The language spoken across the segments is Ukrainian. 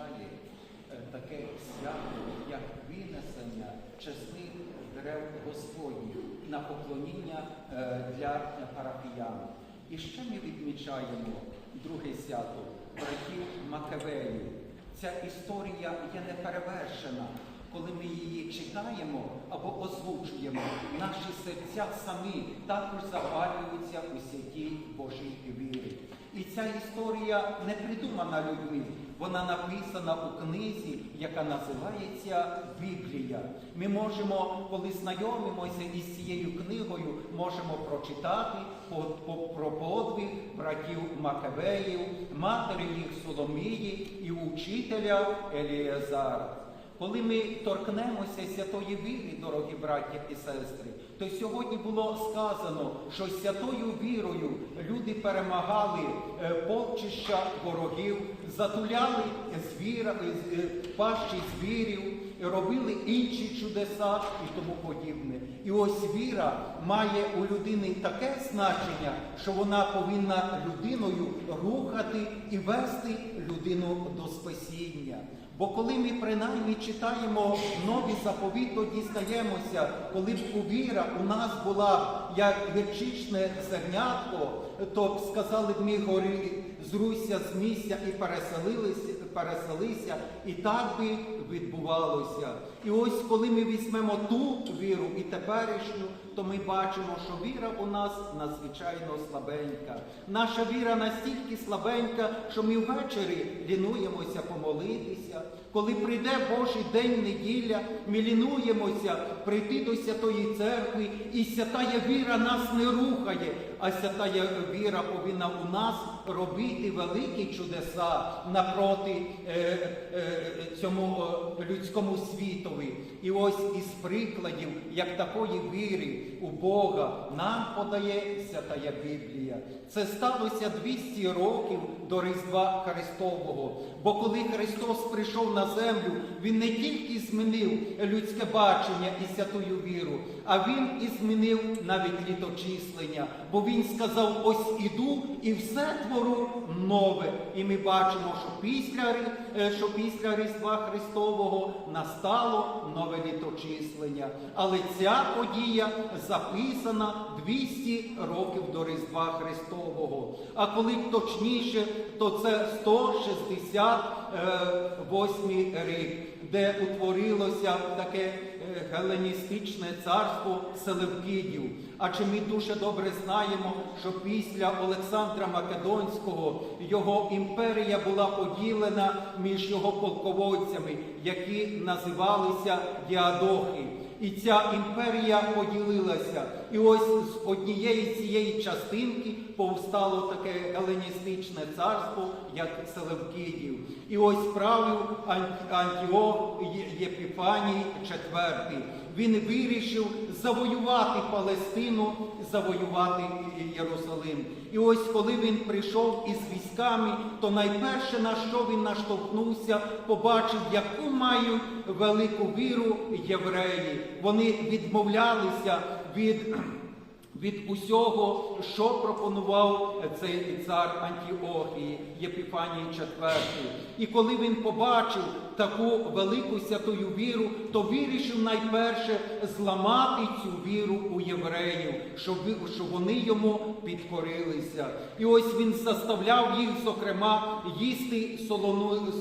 відмічає е, таке свято, як винесення чесних дерев Господніх на поклоніння е, для парафіян. І ще ми відмічаємо друге свято братів Макавеїв. Ця історія є неперевершена. Коли ми її читаємо або озвучуємо, наші серця самі також запалюються у святій Божій вірі. І ця історія не придумана людьми, вона написана у книзі, яка називається Біблія. Ми можемо, коли знайомимося із цією книгою, можемо прочитати про подвиг братів Макавеїв, матері їх Соломії і учителя Еліазара. Коли ми торкнемося святої віри, дорогі браття і сестри, то сьогодні було сказано, що святою вірою люди перемагали е, полчища ворогів, затуляли звіра, е, е, пащі звірів, робили інші чудеса і тому подібне. І ось віра має у людини таке значення, що вона повинна людиною рухати і вести людину до спасіння. Бо коли ми принаймні читаємо новий заповіт, то дістаємося, коли б у віра у нас була як гірчичне зернятко, то б сказали б ми гори зруйся з місця і переселилися, переселися, і так би відбувалося. І ось коли ми візьмемо ту віру і теперішню, то ми бачимо, що віра у нас надзвичайно слабенька. Наша віра настільки слабенька, що ми ввечері лінуємося помолитися. Коли прийде Божий день неділя, ми лінуємося прийти до святої церкви, і святая віра нас не рухає, а святая віра повинна у нас робити великі чудеса напроти е, е, цьому е, людському світові. І ось із прикладів, як такої віри у Бога, нам подає святая Біблія. Це сталося 200 років до Різдва Христового. Бо коли Христос прийшов на землю, Він не тільки змінив людське бачення і святую віру, а Він і змінив навіть літочислення. Бо Він сказав: ось іду і все твору нове. І ми бачимо, що після, е, що після Різдва Христового настало нове літочислення. Але ця подія записана 200 років до Різдва Христового. А коли точніше, то це 168 рік, де утворилося таке е, геленістичне царство Селевкидів. А чи ми дуже добре знаємо, що після Олександра Македонського його імперія була поділена між його полководцями, які називалися Діадохи. І ця імперія поділилася. І ось з однієї цієї частинки повстало таке геленістичне царство, як Селевкидів. І ось правив Ан- Антіох Єпіфаній IV. Він вирішив завоювати Палестину, завоювати Єрусалим. І ось коли він прийшов із військами, то найперше на що він наштовхнувся, побачив, яку мають велику віру євреї. Вони відмовлялися від від усього, що пропонував цей цар Антіохії, Єпіфаній IV. І коли він побачив таку велику святою віру, то вирішив найперше зламати цю віру у євреїв, щоб, вони йому підкорилися. І ось він заставляв їх, зокрема, їсти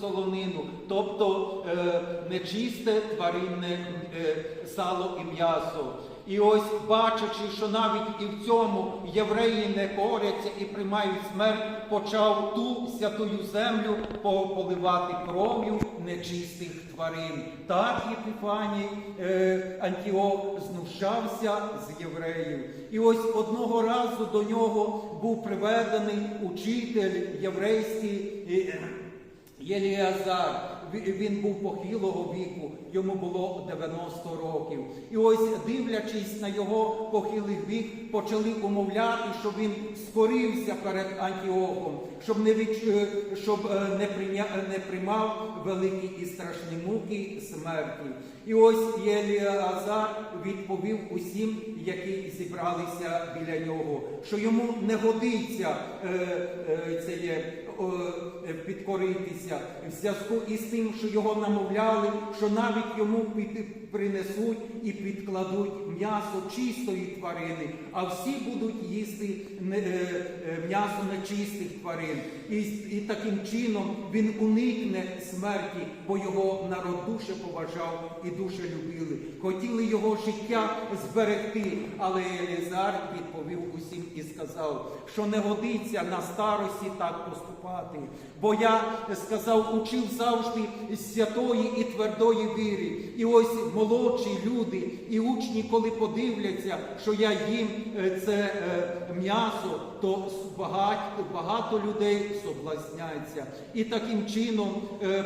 солонину, тобто е, нечисте тваринне е, сало і м'ясо. І ось бачачи, що навіть і в цьому євреї не коряться і приймають смерть, почав ту святую землю по- поливати кров'ю нечистих тварин. Так Єпіфаній е, Антіох знущався з євреїв. І ось одного разу до нього був приведений учитель єврейський. е, Єліазар, Він був похилого віку, йому було 90 років. І ось, дивлячись на його похилий вік, почали умовляти, щоб він скорився перед Антіохом, щоб не відч... е, щоб е, не прийня... не приймав великі і страшні муки смерті. І ось Єліазар відповів усім, які зібралися біля нього, що йому не годиться е, е, це є, е, підкоритися в зв'язку із тим, що його намовляли, що навіть йому принесуть і підкладуть м'ясо чистої тварини, а всі будуть їсти е, е, м'ясо нечистих тварин. І, і таким чином він уникне смерті, бо його народ дуже поважав і дуже любили. Хотіли його життя зберегти, але Елізар відповів усім і сказав, що не годиться на старості так поступати. Бо я сказав, учив завжди святої і твердої віри. І ось молодші люди і учні, коли подивляться, що я їм е, це е, м'ясо, то багато, багато людей соблазняться. І таким чином е,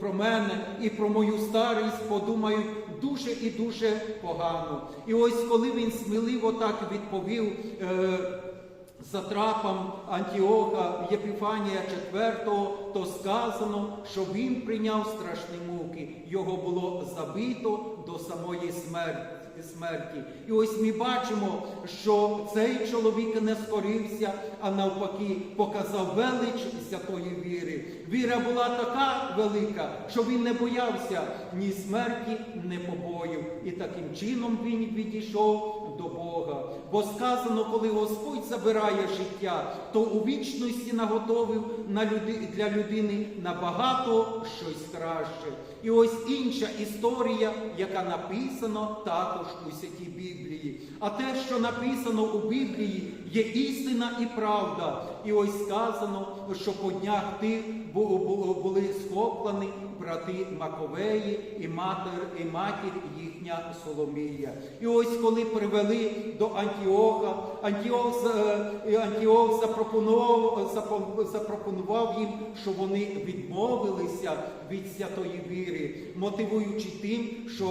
про мене і про мою старість подумають дуже і дуже погано. І ось коли він сміливо так відповів. Е, Затрапам Антіоха Єпіфанія IV, то сказано, що він прийняв страшні муки. Його було забито до самої смерті. Смерті. І ось ми бачимо, що цей чоловік не скорився, а навпаки показав велич святої віри. Віра була така велика, що він не боявся ні смерті, ні побоїв. І таким чином він відійшов до Бога. Бо сказано, коли Господь забирає життя, то у вічності наготовив на люди, для людини набагато щось краще. І ось інша історія, яка написана також у святій Біблії. А те, що написано у Біблії, є істина і правда. І ось сказано, що по днях тих були схоплені брати Маковеї і матір, і матір їхня Соломія. І ось коли привели до Антіоха, Антіох, е, Антіох запропонував, запропонував їм, що вони відмовилися від святої віри, мотивуючи тим, що,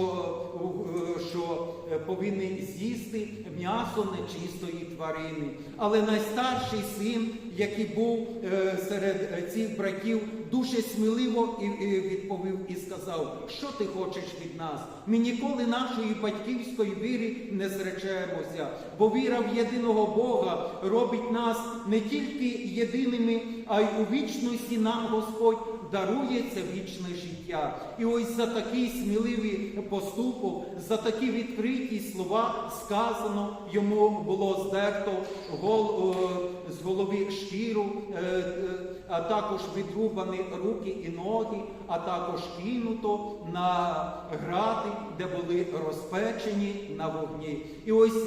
е, що е, повинні з'їсти м'ясо нечистої тварини. Але найстарший син, який був е, серед е, цих братів, дуже сміливо відповів і сказав, що ти хочеш від нас? Ми ніколи нашої батьківської віри не зречемося, бо віра в єдиного Бога робить нас не тільки єдиними, а й у вічності нам Господь дарує це вічне життя. І ось за такий сміливий поступок, за такі відкриті слова сказано, йому було здерто гол, е, з голови шкіру, е, е, а також відрубані руки і ноги, а також кинуто на гради, де були розпечені на вогні. І ось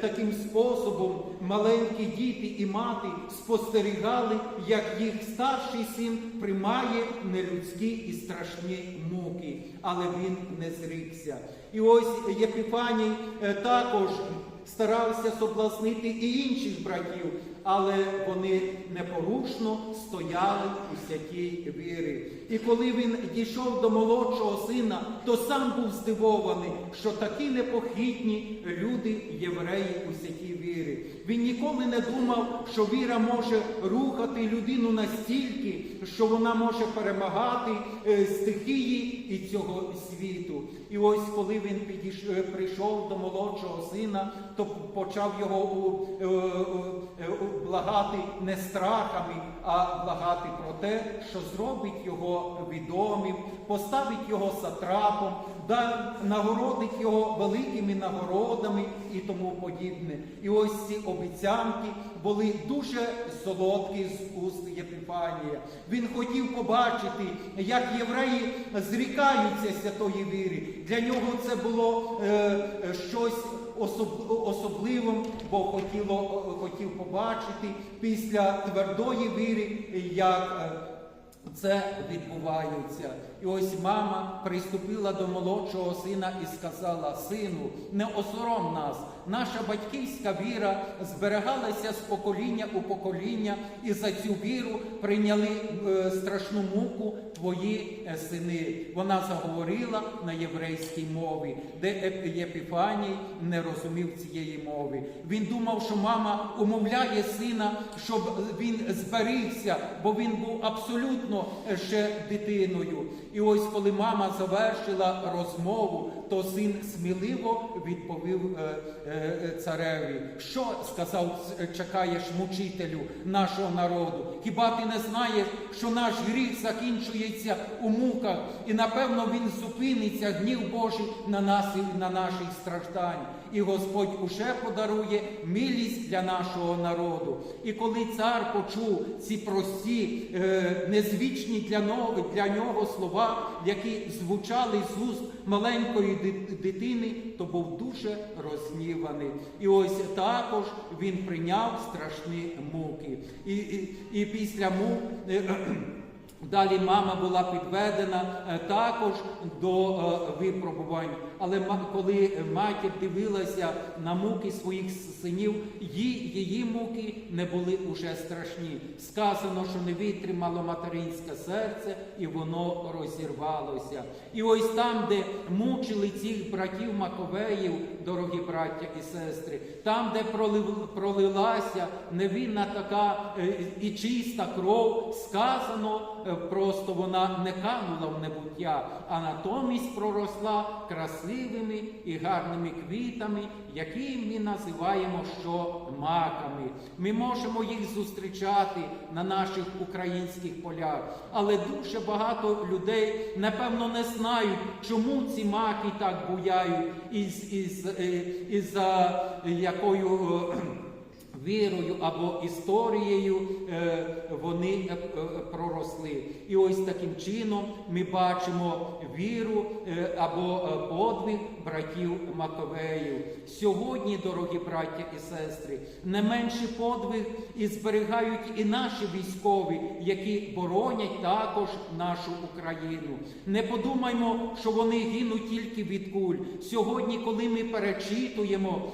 таким способом маленькі діти і мати спостерігали, як їх старший син приймає нелюдські і страшні муки, але він не зрікся. І ось Єпіфаній е, також старався соблазнити і інших братів, але вони непорушно стояли у святій вірі. І коли він дійшов до молодшого сина, то сам був здивований, що такі непохитні люди, євреї у святій вірі. Він ніколи не думав, що віра може рухати людину настільки, що вона може перемагати е, стихії і цього світу. І ось коли він підійш... е, прийшов до молодшого сина, то почав його е, благати не страхами, а благати про те, що зробить його відомим, поставить його сатрапом, нагородить його великими нагородами і тому подібне. І ось ці обіцянки були дуже солодкі з уст Єпіфанія. Він хотів побачити, як євреї зрікаються святої віри. Для нього це було е, щось особ- особливим, бо хотіло, хотів побачити після твердої віри, як е, це відбувається. І ось мама приступила до молодшого сина і сказала: Сину, не осором нас, Наша батьківська віра зберігалася з покоління у покоління, і за цю віру прийняли е, страшну муку твої е, сини. Вона заговорила на єврейській мові, де Еп- Єпіфаній не розумів цієї мови. Він думав, що мама умовляє сина, щоб він зберігся, бо він був абсолютно е, ще дитиною. І ось коли мама завершила розмову, то син сміливо відповів е, е, цареві, що сказав, е, чекаєш мучителю нашого народу. Хіба ти не знаєш, що наш гріх закінчується у муках, і напевно він зупиниться гнів Божий на нас і на наших страждань. І Господь уже подарує милість для нашого народу. І коли цар почув ці прості, е, незвичні для нього, слова, які звучали з уст маленької дитини, то був дуже розніваний. І ось також він прийняв страшні муки. І, і, і після мук. Далі мама була підведена е, також до е, випробувань. Але коли матір дивилася на муки своїх синів, її, муки не були уже страшні. Сказано, що не витримало материнське серце, і воно розірвалося. І ось там, де мучили цих братів Маковеїв, дорогі браття і сестри, там, де пролилася невинна така е, і чиста кров, сказано, просто вона не канула в небуття, а натомість проросла красивими і гарними квітами, які ми називаємо що маками. Ми можемо їх зустрічати на наших українських полях, але дуже багато людей напевно не знають, чому ці маки так буяють, із, із, е, із за якою. Вірою або історією е, вони е, е, проросли. І ось таким чином ми бачимо віру або подвиг братів Маковеїв. Сьогодні, дорогі браття і сестри, не менший подвиг і зберігають і наші військові, які боронять також нашу Україну. Не подумаймо, що вони гинуть тільки від куль. Сьогодні, коли ми перечитуємо.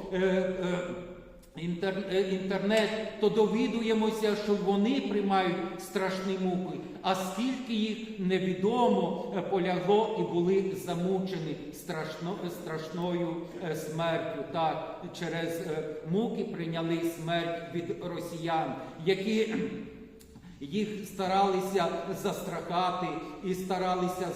Інтернет, то довідуємося, що вони приймають страшні муки, а скільки їх невідомо е, полягло і були замучені страшно, страшною е, смертю. Так, через е, муки прийняли смерть від росіян, які їх старалися застрахати і старалися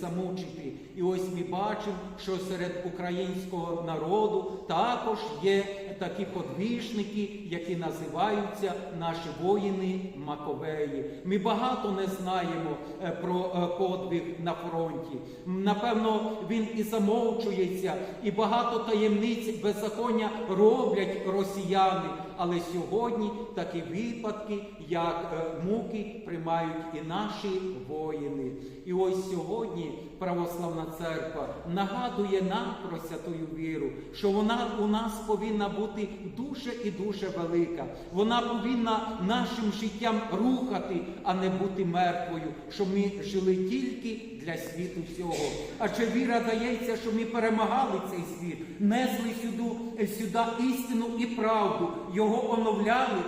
замучити. І ось ми бачимо, що серед українського народу також є такі подвижники, які називаються наші воїни Маковеї. Ми багато не знаємо е, про е, подвиг на фронті. Напевно, він і замовчується, і багато таємниць беззаконня роблять росіяни. Але сьогодні такі випадки, як е, муки, приймають і наші воїни. І ось сьогодні православна церква нагадує нам про святую віру, що вона у нас повинна бути дуже і дуже велика. Вона повинна нашим життям рухати, а не бути мертвою, щоб ми жили тільки для світу всього. Адже віра дається, що ми перемагали цей світ, несли сюди, сюди істину і правду, його оновляли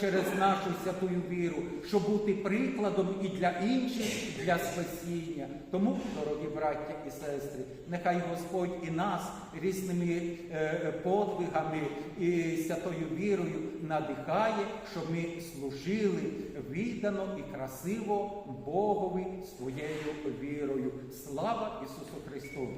через нашу святую віру, щоб бути прикладом і для інших, і для спасіння. Тому, дорогі браття і сестри, нехай Господь і нас різними е, подвигами і святою вірою надихає, щоб ми служили віддано і красиво Богові своєю вірою. Слава Ісусу Христу!